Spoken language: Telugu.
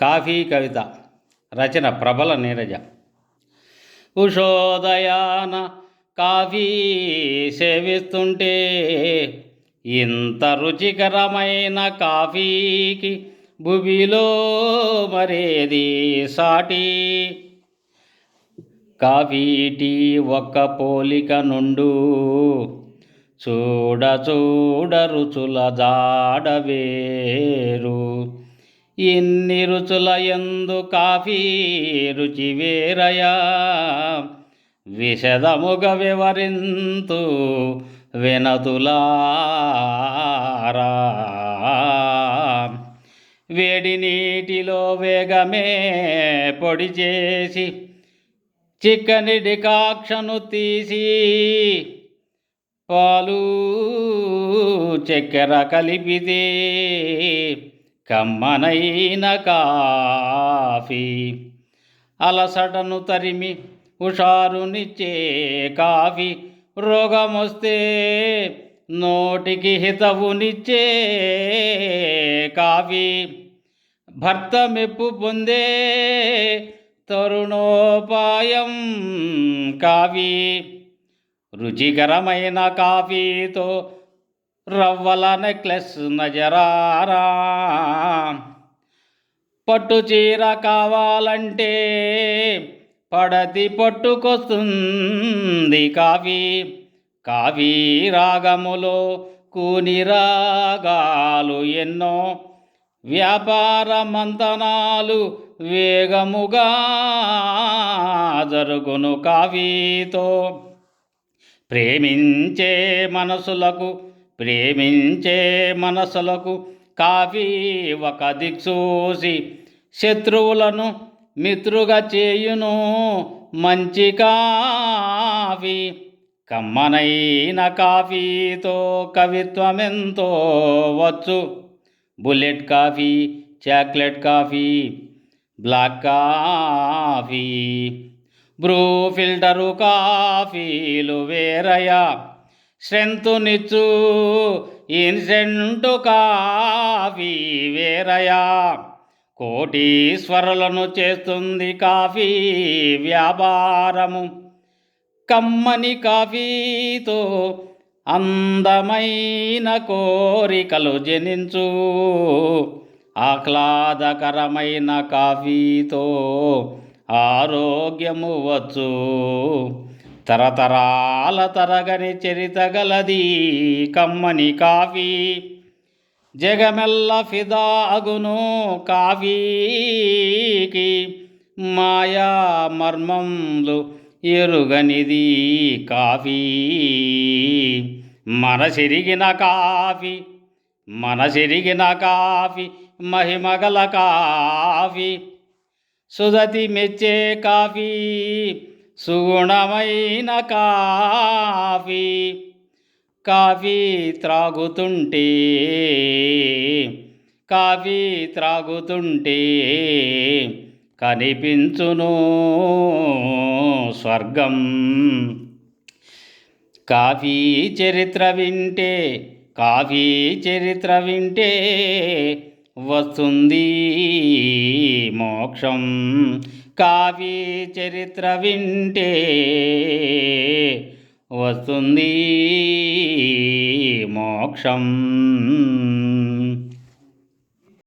కాఫీ కవిత రచన ప్రబల నీరజ. ఉషోదయాన కాఫీ సేవిస్తుంటే ఇంత రుచికరమైన కాఫీకి భువిలో మరేది సాటి? కాఫీ టీ ఒక్క పోలిక నుండు చూడ చూడ రుచుల జాడవేరు ఇన్ని రుచుల ఎందు కాఫీ రుచి వేరయా? విషదముగ వివరింతు వినతులారా? వేడి నీటిలో వేగమే పొడి చేసి చిక్కని డికాక్షను తీసి పాలు చక్కెర కలిపితే కమ్మనైన కాఫీ. అలసటను తరిమి హుషారునిచ్చే కాఫీ. రోగమొస్తే నోటికి హితవునిచ్చే కాఫీ. భర్త మెప్పు పొందే తరుణోపాయం కాఫీ. రుచికరమైన కాఫీతో రవ్వల నెక్లెస్ నజరారా. పట్టు చీర కావాలంటే పడతి పట్టుకొస్తుంది కాఫీ కాఫీ రాగములో కూని రాగాలు ఎన్నో వ్యాపార మంతనాలు వేగముగా జరుగును కాఫీతో ప్రేమించే మనసులకు ప్రేమించే మనసులకు కాఫీ ఒక దిక్సూసి. శత్రువులను మిత్రుగా చేయును మంచి కాఫీ. కమ్మనైన కాఫీతో కవిత్వమెంతో వచ్చు. Bullet coffee chocolate coffee black coffee. Bru filter కాఫీలు వేరయా స్ట్రెంత్నిచ్చు ఇన్సెంటు కాఫీ వేరయా. కోటీశ్వరులను చేస్తుంది కాఫీ వ్యాపారము. కమ్మని కాఫీతో అందమైన కోరికలు జనించు. ఆహ్లాదకరమైన కాఫీతో ఆరోగ్యము వచ్చు. తరతరాల తరగని చరిత గలది కమ్మని కాఫీ జగమెల్ల ఫిదాగును కాఫీకి మాయా మర్మంలు ఎరుగనిది కాఫీ మనసిరిగిన కాఫీ మనసిరిగిన కాఫీ మహిమగల కాఫీ సుదతి మెచ్చే కాఫీ సుగుణమైన కాఫీ కాఫీ త్రాగుతుంటే కాఫీ త్రాగుతుంటే కనిపించును స్వర్గం. కాఫీ చరిత్ర వింటే కాఫీ చరిత్ర వింటే వస్తుంది మోక్షం. కాఫీ చరిత్ర వింటే వస్తుంది మోక్షం.